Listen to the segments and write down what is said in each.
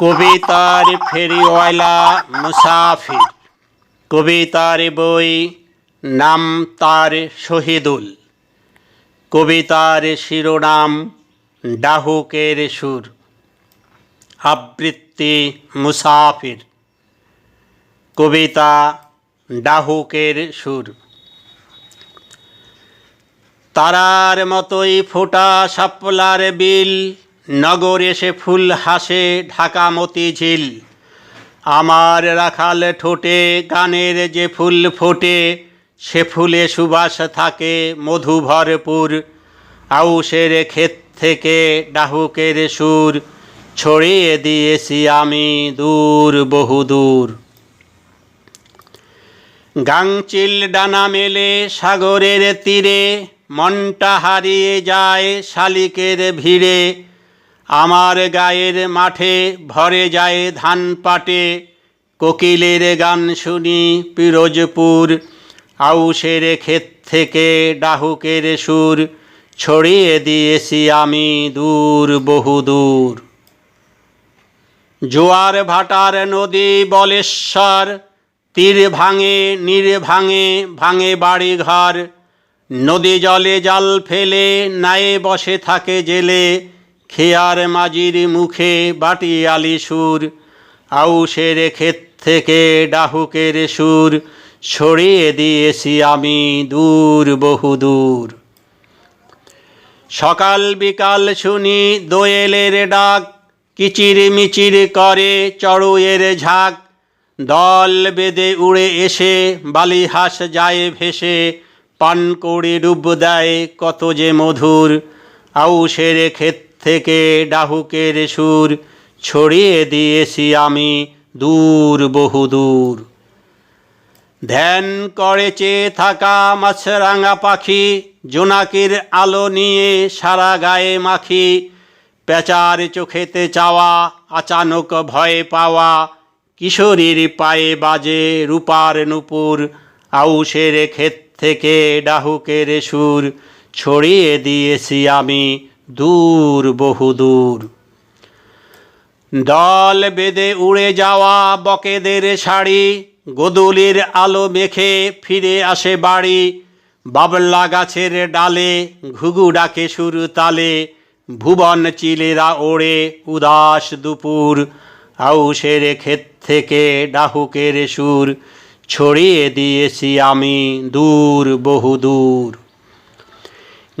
কবিতার ফেরিওয়ালা মুসাফির। কবিতার বই নাম তার শহীদুল। কবিতার শিরোনাম ডাহুকের সুর। আবৃত্তি মুসাফির। কবিতা ডাহুকের সুর। তারার মতোই ফোটা সাপলার বিল নগর এসে ফুল হাসে ঢাকা মতি ঝিল। আমার রাখাল ঠোঁটে, গানের যে ফুল ফোটে, সে ফুলে সুবাস থাকে মধু ভরপুর। আউসের ক্ষেত থেকে ডাহুকের সুর, ছড়িয়ে দিয়েছি আমি দূর বহুদূর গাংচিল ডানা মেলে সাগরের তীরে, মনটা হারিয়ে যায় শালিকের ভিড়ে। আমার গায়ের মাঠে ভরে যায় ধান পাটে। কোকিলের গান শুনি পিরোজপুর আউসের ক্ষেত থেকে ডাহুকের সুর। ছড়িয়ে দিয়েছি আমি দূর বহুদূর জোয়ার ভাটার নদী বলেশ্বর, তীর ভাঙে, নীর ভাঙে ভাঙে বাড়ি ঘর নদী জলে জাল ফেলে, নায়ে বসে থাকে জেলে। খেয়ার মাঝির মুখে বাটি আলি সুর আউসের ক্ষেত থেকে ডাহুকের সুর, ছড়িয়ে দিয়েছি আমি দূর বহুদূর সকাল বিকাল শুনি দোয়েলের ডাক, কিচির মিচির করে চড়ুয়ের ঝাঁক। দল বেদে উড়ে এসে বালিহাস যায় ভেসে পান করে ডুব দেয় কত যে মধুর। আউসের ক্ষেত থেকে ডাহুকের সুর ছড়িয়ে দিয়েছি আমি দূর বহুদূর ধ্যান করে চেয়ে থাকা মাছরাঙা পাখি, জোনাকির আলো নিয়ে সারা গায়ে মাখি, পেঁচার চোখেতে চাওয়া, আচানক ভয়ে পাওয়া, কিশোরীর পায়ে বাজে রূপার নুপুর আউসের ক্ষেত থেকে ডাহুকের সুর ছড়িয়ে দিয়েছি আমি দূর বহুদূর দল বেদে উড়ে যাওয়া বকেদের শাড়ি, গোদুলির আলো মেখে ফিরে আসে বাড়ি, বাবলা গাছের ডালে ঘুঘু ডাকে সুর তালে, ভুবন চিলেরা ওড়ে উদাস দুপুর আউসের ক্ষেত থেকে ডাহুকের সুর, ছড়িয়ে দিয়েছি আমি দূর বহুদূর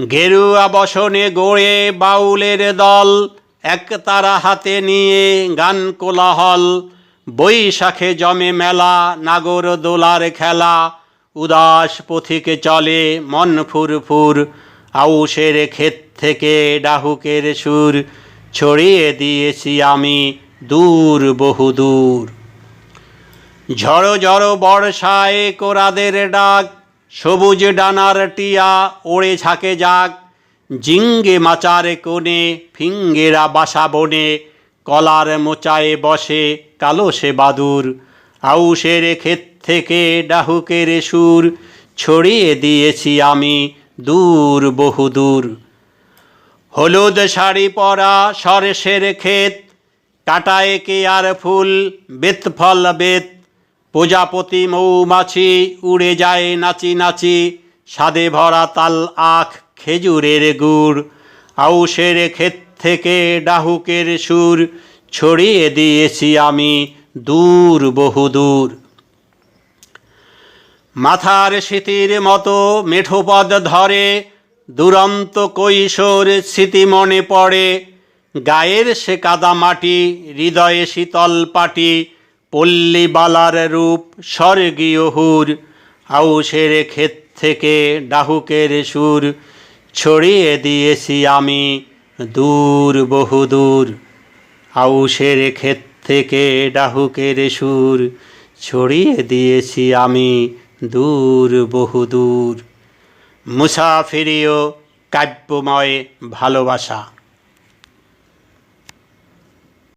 গেরুয়া বসনে গড়ে বাউলের দল, এক তারা হাতে নিয়ে গান কোলাহল। বৈশাখে জমে মেলা, নাগর দোলার খেলা। উদাস পথিকে চলে, মন ফুরফুর। আউসের ক্ষেত থেকে ডাহুকের সুর। ছড়িয়ে দিয়েছি আমি দূর বহুদূর ঝড়ো ঝড়ো বর্ষায় কোরাদের ডাক সবুজ ডানার টিয়া ওড়ে ঝাঁকে যাক। জিঙ্গে মাচার কোণে, ফিঙ্গেরা বাসা বনে, কলার মোচায়ে বসে কালো সে বাদুর। আউসের ক্ষেত থেকে ডাহুকের সুর ছড়িয়ে দিয়েছি আমি দূর বহুদূর। হলুদ শাড়ি পরা সরেশের ক্ষেত কাটায় কে আর ফুল বেত ফল বেত প্রজাপতি মৌমাছি উড়ে যায় নাচি নাচি স্বাদে ভরা তাল আখ খেজুরের গুড়। আউসের ক্ষেত থেকে ডাহুকের সুর ছড়িয়ে দিয়েছি আমি দূর বহুদূর। মাথার স্মৃতির মতো মেঠোপদ ধরে, দুরন্ত কৈশোর স্মৃতি মনে পড়ে। গায়ের সে কাদা মাটি হৃদয়ে শীতল পাটি পল্লী বালার রূপ স্বর্গীয় হুর আউসের ক্ষেত থেকে ডাহুকের সুর ছড়িয়ে দিয়েছি আমি দূর বহুদূর। আউসের ক্ষেত থেকে ডাহুকের সুর ছড়িয়ে দিয়েছি আমি দূর বহুদূর। মুসাফিরিও কাব্যময় ভালোবাসা।